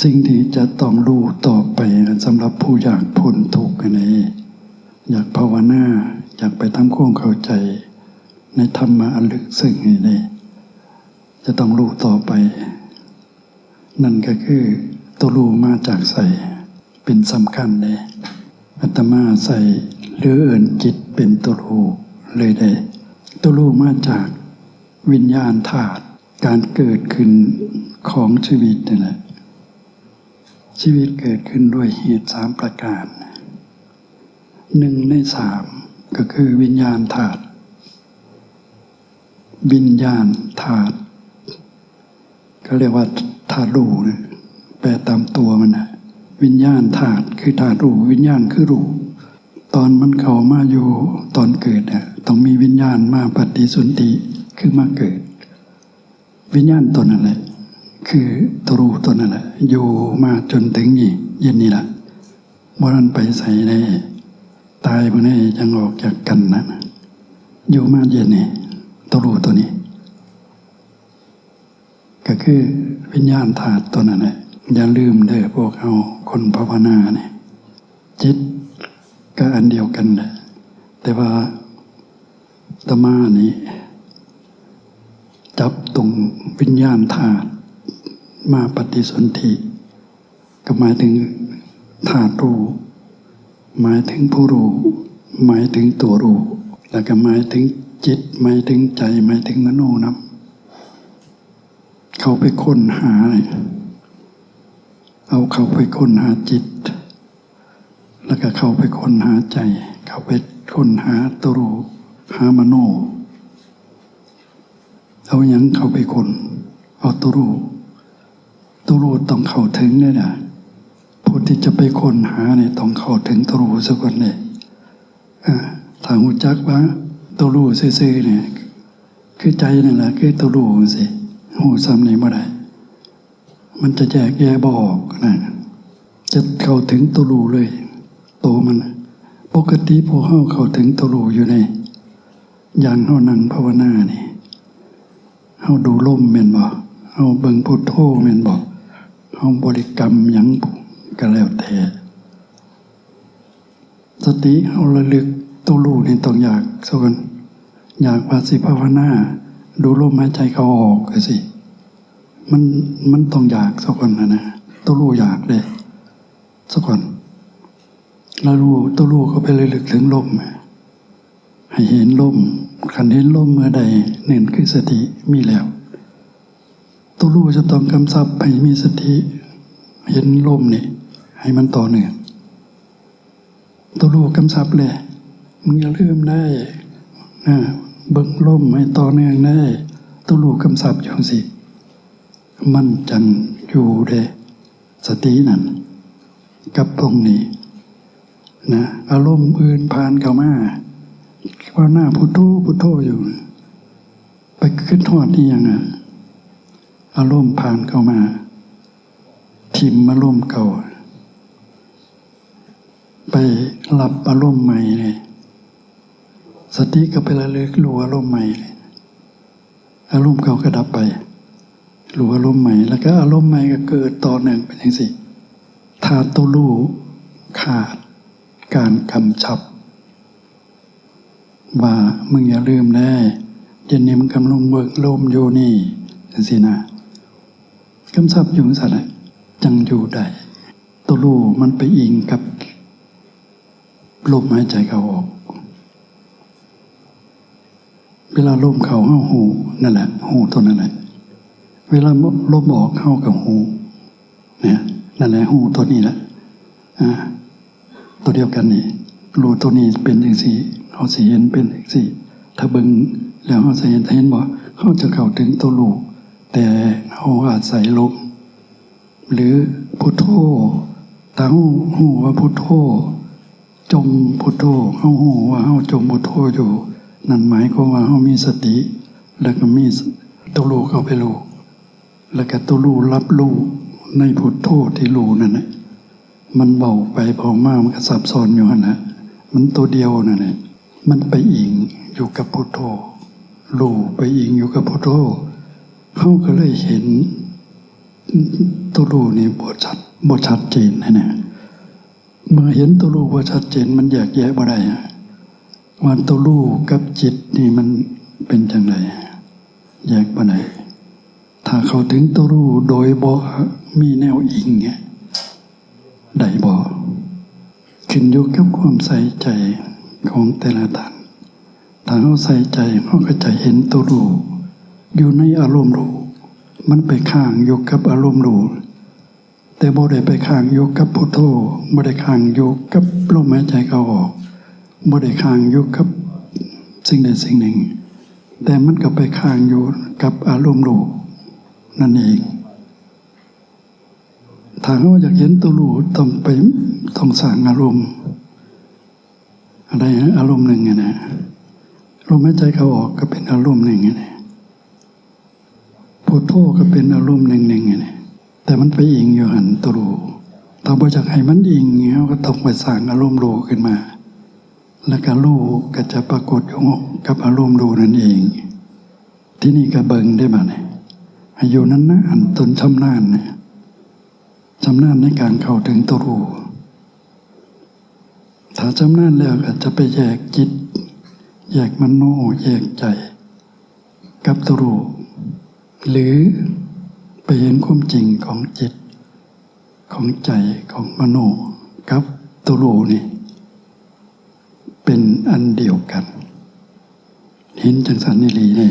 สิ่งที่จะต้องรู้ต่อไปสำหรับผู้อยากพ้นทุกข์นี่อยากภาวนาอยากไปทำความเข้าใจ ในธรรมะอันลึกซึ้งนี่จะต้องรู้ต่อไป นั่นก็คือตัวรู้มาจากใส่เป็นสำคัญเลยอาตมาใส่หรือเอินจิตเป็นตัวรู้เลยได้ตัวรู้มาจากวิญญาณธาตุการเกิดขึ้นของชีวิตนี่แหละ ชีวิตเกิดขึ้นด้วยเหตุสามประการหนึ่งในสามก็คือวิญญาณธาตุวิญญาณธาตุเขาเรียกว่าธาตุรูนะแปลตามตัวมันนะวิญญาณธาตุคือธาตุรูวิญญาณคือรูตอนมันเข้ามาอยู่ตอนเกิดเนี่ยต้องมีวิญญาณมาปฏิสนธิคือมาเกิด วิญญาณตัวนั่นแหละ คือตรูตัวนั่นแหละอยู่มาจนถึงนี่เย็นนี่แหละบ่รันไปใส่ในตายพวกนี้ยังออกจากกันนะอยู่มาเย็นนี่ตรูตัวนี้ ก็คือวิญญาณธาตุตัวนั้นแหละอย่าลืมเด้อพวกเอาคนภาวนาเนี่ยจิตก็อันเดียวกันแหละแต่ว่าตมานี้ จับตรงวิญญาณธาตุ มาปฏิสนธิก็หมายถึงธาตุรู้ หมายถึงผู้รู้ หมายถึงตัวรู้ แล้วก็หมายถึงจิต หมายถึงใจ หมายถึงมโนนับเขาไปค้นหา เอาเขาไปค้นหาจิต แล้วก็เขาไปค้นหาใจ เขาไปค้นหาตัวรู้ หามโน เอาอยัางเขาไปคนเอาตัวรู้ ตัวรู้ต้องเข้าถึงเนี่ยนะผู้ที่จะไปค้นหาเนี่ยต้องเข้าถึงตัวรู้สักคนเลยเออถ้าหูจักว่าตัวรู้ซื่อๆเนี่ยคือใจนั่นแหละคือตัวรู้สิหูซ้ำนี่เมื่อไรมันจะแยกแยะบอกนะจะเข้าถึงตัวรู้เลยตัวมัน ปกติพวกเข้าเข้าถึงตัวรู้อยู่ในอย่างเขานั่งภาวนานี่เฮาดูลมแม่นบ่เฮาเบิ่งพุทโธแม่นบ่ เฮาบริกรรมยังก็แล้วแต่สติเฮาระลึกตัวรู้นี่ต้องอยากส่วนอยากว่าสิภาวนาดูลมหายใจเขาออกก็สิมันมันต้องอยากสักคนนะนะตัวรู้อยากเลยสักคนแล้วรู้ตัวรู้ก็ไประลึกถึงลมให้เห็นลมขันเห็นลมเมื่อใดเน่นคือสติมีแล้ว ตัวรู้จะต้องกำซับให้มีสติเห็นลมนี่ให้มันต่อเนื่องตัวรู้กำซับเลยมึงอย่าลืมได้นะเบิ่งลมให้ต่อเนื่องได้ตัวรู้กำซับอยู่สิ มันจังอยู่เดสตินั่นกับตรงนี้นะอารมณ์อื่นผ่านเข้ามาว่าหน้าพุทโธพุทโธอยู่ ไปขึ้นทอดนี่ยังอะ อารมณ์ผ่านเข้ามา ทิมอารมณ์เก่า ไปหลับอารมณ์ใหม่เลยสติก็ไประลึกรู้อารมณ์ใหม่เลยอารมณ์เก่าก็ดับไปรู้อารมณ์ใหม่ แล้วก็อารมณ์ใหม่ก็เกิดต่อหนึ่งเป็นอย่างสิถ้าตัวรู้ขาดการกำชับ ว่ามึงอย่าลืมได้เย็นนี้มึงกำลังเบิกลมอยู่นี่สินะ กำชับอยู่สัตว์จังอยู่ได้ตัวรู้มันไปอิงกับลมหายใจเข้าออก เวลาลมเข้าเข้าหูนั่นแหละหูตัวนั่นแหละเวลาลมออกเข้ากับหูเนี่ยนั่นแหละหูตัวนี้แหละอ่าตัวเดียวกันนี่รู้ตัวนี้เป็นอย่างสี่เขาสีเห็นเป็นอย่างสี่ ถ้าเบิ่งแล้วเขาสีเห็นเห็นบอกเขาจะเข้าถึงตัวรู้ แต่เขาอาศัยลมหรือพุทโธตาหูหูว่าพุทโธจมพุทโธเขาหูว่าเขาจมพุทโธอยู่ นั่นหมายความว่าเขามีสติ แล้วก็มีตัวรู้เข้าไปรู้แล้วก็ตัวรู้รับรู้ในพุทโธที่รู้นั่นแหละมันเบาไปเบามากมันก็ซับซ้อนอยู่นะมันตัวเดียวนั่นแหละมันไปอิงอยู่กับพุทโธรู้ไปอิงอยู่กับพุทโธ เขาก็เลยเห็นตัวรู้นี่บ่ชัดบ่ชัดเจนนะเนี่ยเมื่อเห็นตัวรู้บ่ชัดเจนมันแยกแยะบ่ได้ว่าตัวรู้กับจิตนี่มันเป็นจังไดแยกบ่ได้ถ้าเขาถึงตัวรู้โดยบ่มีแนวอิงเนี่ยได้บ่ขึ้นอยู่กับความใส่ใจของแต่ละท่านถ้าเขาใส่ใจเขาก็จะเห็นตัวรู้ อยู่ในอารมณ์รู้ มันไปข้างอยู่กับอารมณ์รู้ แต่บ่ได้ไปข้างอยู่กับพุทโธบ่ได้ข้างอยู่กับลมหายใจเข้าออกบ่ได้ข้างอยู่กับสิ่งใดสิ่งหนึ่ง แต่มันก็ไปข้างอยู่กับอารมณ์รู้นั่นเองถ้าเขาอยากเห็นตัวรู้ต้องไปต้องสร้างอารมณ์ อะไรนะอารมณ์หนึ่งอะนะลมหายใจเข้าออกก็เป็นอารมณ์หนึ่งอะนะ พุทโธก็เป็นอารมณ์หนึ่งหนึ่งแต่มันไปอิงอยู่หันตรู้ถ้าบ่อยากให้มันอิงเขาก็ต้องไปสร้างอารมณ์รู้ขึ้นมา แล้วก็รู้ก็จะปรากฏอยู่กับอารมณ์รู้นั่นเอง ที่นี่ก็เบิงได้มาเนี่ยอยู่นั้นนะอันตนชำนาญนะชำนาญในการเข้าถึงตรูถ้าชำนาญแล้วก็จะไปแยกจิต แยกมโนแยกใจ กับตรู หรือไปเห็นความจริงของจิต ของใจของมโนกับตัวรู้นี่เป็นอันเดียวกัน เห็นจังสันนิลีนี่